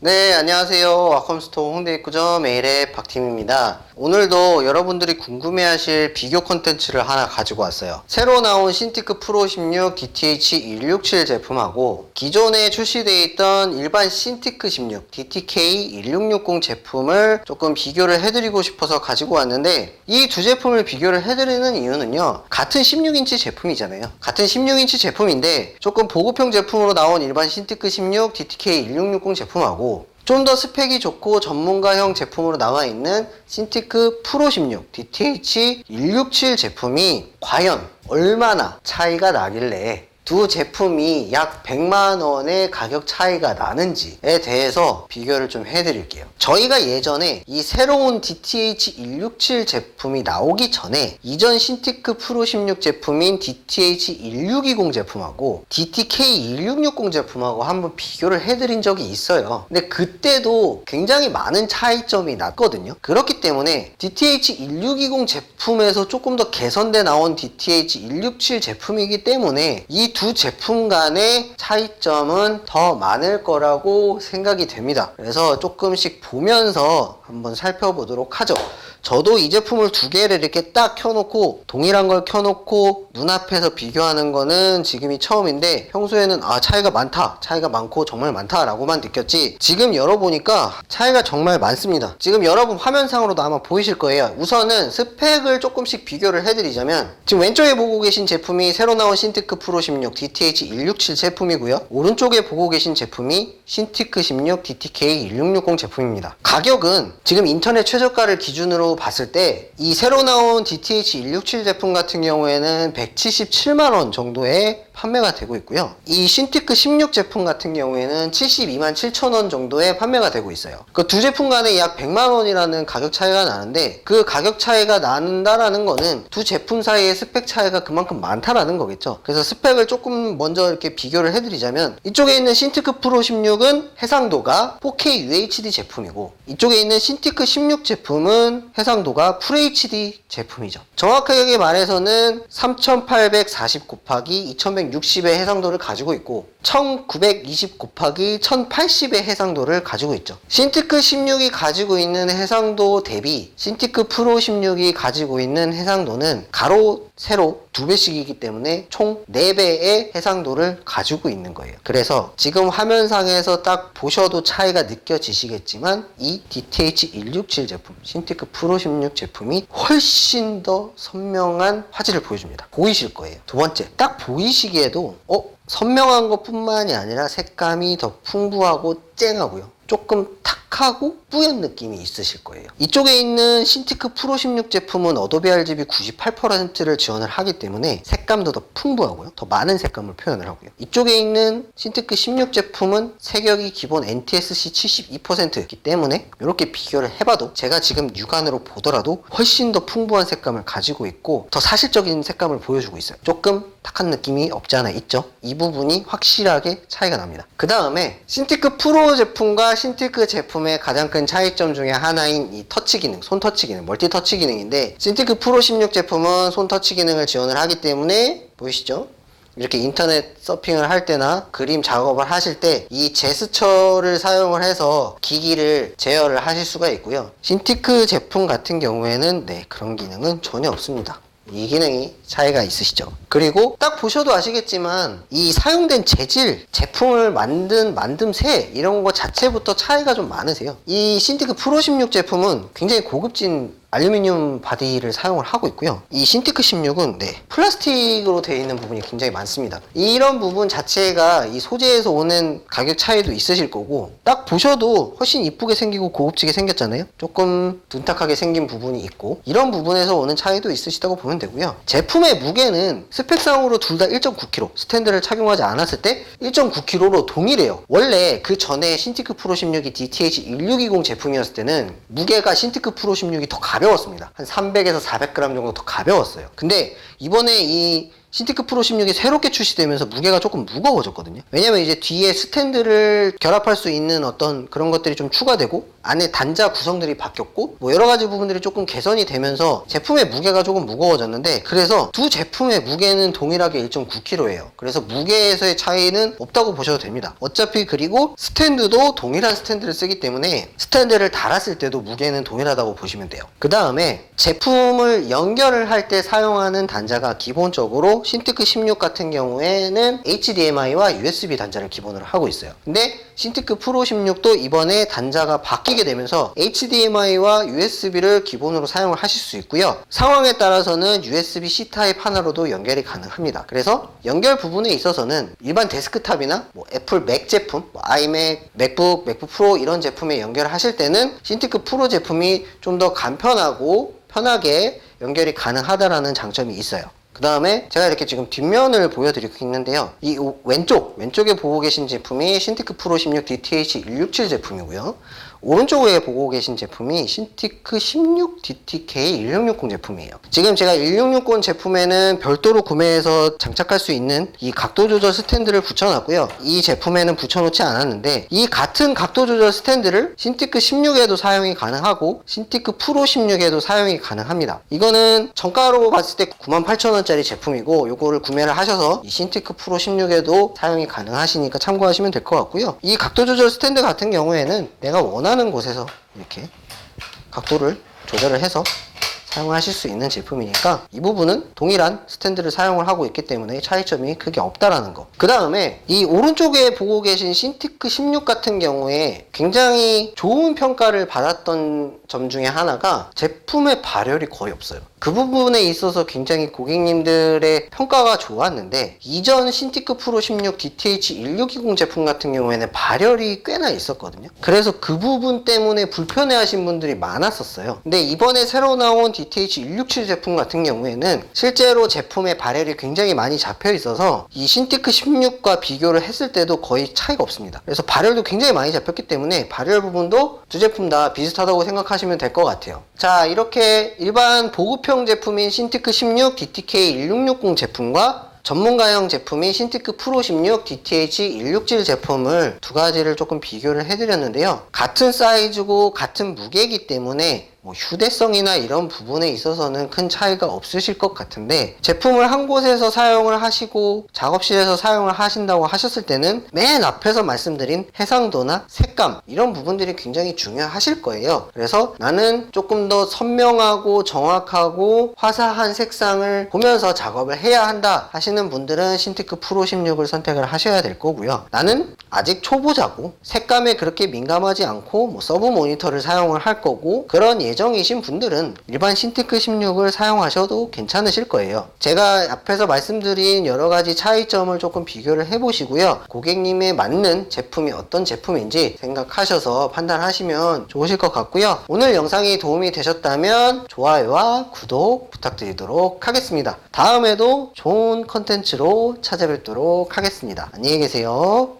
네, 안녕하세요. 와컴스토어 홍대 입구점 메일의 박팀입니다. 오늘도 여러분들이 궁금해하실 비교 콘텐츠를 하나 가지고 왔어요. 새로 나온 신티크 프로 16 DTH167 제품하고 기존에 출시되어 있던 일반 신티크 16 DTK 1660 제품을 조금 비교를 해드리고 싶어서 가지고 왔는데 이 두 제품을 비교를 해드리는 이유는요. 같은 16인치 제품이잖아요. 같은 16인치 제품인데 조금 보급형 제품으로 나온 일반 신티크 16 DTK 1660 제품하고 좀 더 스펙이 좋고 전문가형 제품으로 나와 있는 신티크 프로 16 DTH 167 제품이 과연 얼마나 차이가 나길래 두 제품이 약 100만 원의 가격 차이가 나는지에 대해서 비교를 좀 해드릴게요. 저희가 예전에 이 새로운 DTH 167 제품이 나오기 전에 이전 신티크 프로 16 제품인 DTH 1620 제품하고 DTK 1660 제품하고 한번 비교를 해드린 적이 있어요. 근데 그때도 굉장히 많은 차이점이 났거든요. 그렇기 때문에 DTH 1620 제품에서 조금 더 개선돼 나온 DTH 167 제품이기 때문에 이두 제품 간의 차이점은 더 많을 거라고 생각이 됩니다. 그래서 조금씩 보면서 한번 살펴보도록 하죠. 저도 이 제품을 두 개를 이렇게 딱 켜놓고 동일한 걸 켜놓고 눈앞에서 비교하는 거는 지금이 처음인데 평소에는 아 차이가 많다 차이가 많고 정말 많다라고만 느꼈지 지금 열어보니까 차이가 정말 많습니다. 지금 여러분 화면상으로도 아마 보이실 거예요. 우선은 스펙을 조금씩 비교를 해드리자면 지금 왼쪽에 보고 계신 제품이 새로 나온 신티크 프로 16 DTH 167 제품이고요. 오른쪽에 보고 계신 제품이 신티크 16 DTK 1660 제품입니다. 가격은 지금 인터넷 최저가를 기준으로 봤을 때 이 새로 나온 DTH 167 제품 같은 경우에는 177만 원 정도에 판매가 되고 있고요. 이 신티크 16 제품 같은 경우에는 72만 7천 원 정도에 판매가 되고 있어요. 그 두 제품 간에 약 100만 원이라는 가격 차이가 나는데 그 가격 차이가 나는다라는 거는 두 제품 사이의 스펙 차이가 그만큼 많다라는 거겠죠. 그래서 스펙을 조금 먼저 이렇게 비교를 해드리자면 이쪽에 있는 신티크 프로 16은 해상도가 4K UHD 제품이고 이쪽에 있는 신티크 16 제품은 해상도가 FHD 제품이죠. 정확하게 말해서는 3840 곱하기 2160의 해상도를 가지고 있고 1920 곱하기 1080의 해상도를 가지고 있죠. 신티크 16이 가지고 있는 해상도 대비 신티크 프로 16이 가지고 있는 해상도는 가로, 세로 두 배씩이기 때문에 총 4배의 해상도를 가지고 있는 거예요. 그래서 지금 화면상에서 딱 보셔도 차이가 느껴지시겠지만 이 DTH 167 제품, 신티크 프로 16 제품이 훨씬 더 선명한 화질을 보여줍니다. 보이실 거예요. 두 번째, 딱 보이시기에도 어? 선명한 것 뿐만이 아니라 색감이 더 풍부하고 쨍하고요. 조금 탁 하고 뿌연 느낌이 있으실 거예요. 이쪽에 있는 신티크 프로 16 제품은 어도비 RGB 98%를 지원을 하기 때문에 색감도 더 풍부하고요. 더 많은 색감을 표현을 하고요. 이쪽에 있는 신티크 16 제품은 색역이 기본 NTSC 72%이기 때문에 이렇게 비교를 해봐도 제가 지금 육안으로 보더라도 훨씬 더 풍부한 색감을 가지고 있고 더 사실적인 색감을 보여주고 있어요. 조금 탁한 느낌이 없지 않아 있죠. 이 부분이 확실하게 차이가 납니다. 그 다음에 신티크 프로 제품과 신티크 제품의 가장 큰 차이점 중에 하나인 이 터치 기능, 손 터치 기능, 멀티 터치 기능인데 신티크 프로 16 제품은 손 터치 기능을 지원을 하기 때문에 보이시죠? 이렇게 인터넷 서핑을 할 때나 그림 작업을 하실 때 이 제스처를 사용을 해서 기기를 제어를 하실 수가 있고요. 신티크 제품 같은 경우에는 네, 그런 기능은 전혀 없습니다. 이 기능이 차이가 있으시죠. 그리고 딱 보셔도 아시겠지만 이 사용된 재질, 제품을 만든 만듦새 이런 거 자체부터 차이가 좀 많으세요. 이 신티크 프로 16 제품은 굉장히 고급진 알루미늄 바디를 사용을 하고 있고요. 이 신티크 16은 네, 플라스틱으로 되어 있는 부분이 굉장히 많습니다. 이런 부분 자체가 이 소재에서 오는 가격 차이도 있으실 거고 딱 보셔도 훨씬 이쁘게 생기고 고급지게 생겼잖아요. 조금 둔탁하게 생긴 부분이 있고 이런 부분에서 오는 차이도 있으시다고 보면 되고요. 제품의 무게는 스펙상으로 둘 다 1.9kg 스탠드를 착용하지 않았을 때 1.9kg로 동일해요. 원래 그 전에 신티크 프로 16이 DTH 1620 제품이었을 때는 무게가 신티크 프로 16이 더 가벼 웠습니다. 한 300에서 400g 정도 더 가벼웠어요. 근데 이번에 이 신티크 프로 16이 새롭게 출시되면서 무게가 조금 무거워졌거든요. 왜냐면 이제 뒤에 스탠드를 결합할 수 있는 어떤 그런 것들이 좀 추가되고 안에 단자 구성들이 바뀌었고 뭐 여러 가지 부분들이 조금 개선이 되면서 제품의 무게가 조금 무거워졌는데 그래서 두 제품의 무게는 동일하게 1.9kg예요. 그래서 무게에서의 차이는 없다고 보셔도 됩니다. 어차피 그리고 스탠드도 동일한 스탠드를 쓰기 때문에 스탠드를 달았을 때도 무게는 동일하다고 보시면 돼요. 그 다음에 제품을 연결을 할 때 사용하는 단자가 기본적으로 신티크 16 같은 경우에는 HDMI와 USB 단자를 기본으로 하고 있어요. 근데 신티크 프로 16도 이번에 단자가 바뀌게 되면서 HDMI와 USB를 기본으로 사용을 하실 수 있고요. 상황에 따라서는 USB-C 타입 하나로도 연결이 가능합니다. 그래서 연결 부분에 있어서는 일반 데스크탑이나 뭐 애플 맥 제품, 뭐 아이맥, 맥북, 맥북 프로 이런 제품에 연결을 하실 때는 신티크 프로 제품이 좀 더 간편하고 편하게 연결이 가능하다라는 장점이 있어요. 그 다음에 제가 이렇게 지금 뒷면을 보여드리고 있는데요. 이 오- 왼쪽, 왼쪽에 보고 계신 제품이 신티크 프로 16 DTH 167 제품이고요. 오른쪽에 보고 계신 제품이 신티크 16 DTK 1660 제품이에요. 지금 제가 1660 제품에는 별도로 구매해서 장착할 수 있는 이 각도 조절 스탠드를 붙여놨고요. 이 제품에는 붙여놓지 않았는데 이 같은 각도 조절 스탠드를 신티크 16에도 사용이 가능하고 신티크 프로 16에도 사용이 가능합니다. 이거는 정가로 봤을 때 98,000원짜리 제품이고 이거를 구매를 하셔서 이 신티크 프로 16에도 사용이 가능하시니까 참고하시면 될 것 같고요. 이 각도 조절 스탠드 같은 경우에는 내가 원하는 곳에서 이렇게 각도를 조절을 해서 사용하실 수 있는 제품이니까 이 부분은 동일한 스탠드를 사용을 하고 있기 때문에 차이점이 크게 없다라는 거. 그 다음에 이 오른쪽에 보고 계신 신티크 16 같은 경우에 굉장히 좋은 평가를 받았던 점 중에 하나가 제품의 발열이 거의 없어요. 그 부분에 있어서 굉장히 고객님들의 평가가 좋았는데 이전 신티크 프로 16 DTH 1620 제품 같은 경우에는 발열이 꽤나 있었거든요. 그래서 그 부분 때문에 불편해 하신 분들이 많았었어요. 근데 이번에 새로 나온 DTH 167 제품 같은 경우에는 실제로 제품의 발열이 굉장히 많이 잡혀 있어서 이 신티크 16과 비교를 했을 때도 거의 차이가 없습니다. 그래서 발열도 굉장히 많이 잡혔기 때문에 발열 부분도 두 제품 다 비슷하다고 생각하시면 될 것 같아요. 자, 이렇게 일반 보급형 제품인 신티크 16 DTK 1660 제품과 전문가형 제품인 신티크 프로 16 DTH 167 제품을 두 가지를 조금 비교를 해드렸는데요. 같은 사이즈고 같은 무게이기 때문에 뭐 휴대성이나 이런 부분에 있어서는 큰 차이가 없으실 것 같은데 제품을 한 곳에서 사용을 하시고 작업실에서 사용을 하신다고 하셨을 때는 맨 앞에서 말씀드린 해상도나 색감 이런 부분들이 굉장히 중요하실 거예요. 그래서 나는 조금 더 선명하고 정확하고 화사한 색상을 보면서 작업을 해야 한다 하시는 분들은 신티크 프로 16을 선택을 하셔야 될 거고요. 나는 아직 초보자고 색감에 그렇게 민감하지 않고 뭐 서브 모니터를 사용을 할 거고 그런 예정이신 분들은 일반 신티크 16을 사용하셔도 괜찮으실 거예요. 제가 앞에서 말씀드린 여러 가지 차이점을 조금 비교를 해 보시고요. 고객님에 맞는 제품이 어떤 제품인지 생각하셔서 판단하시면 좋으실 것 같고요. 오늘 영상이 도움이 되셨다면 좋아요와 구독 부탁드리도록 하겠습니다. 다음에도 좋은 컨텐츠로 찾아뵙도록 하겠습니다. 안녕히 계세요.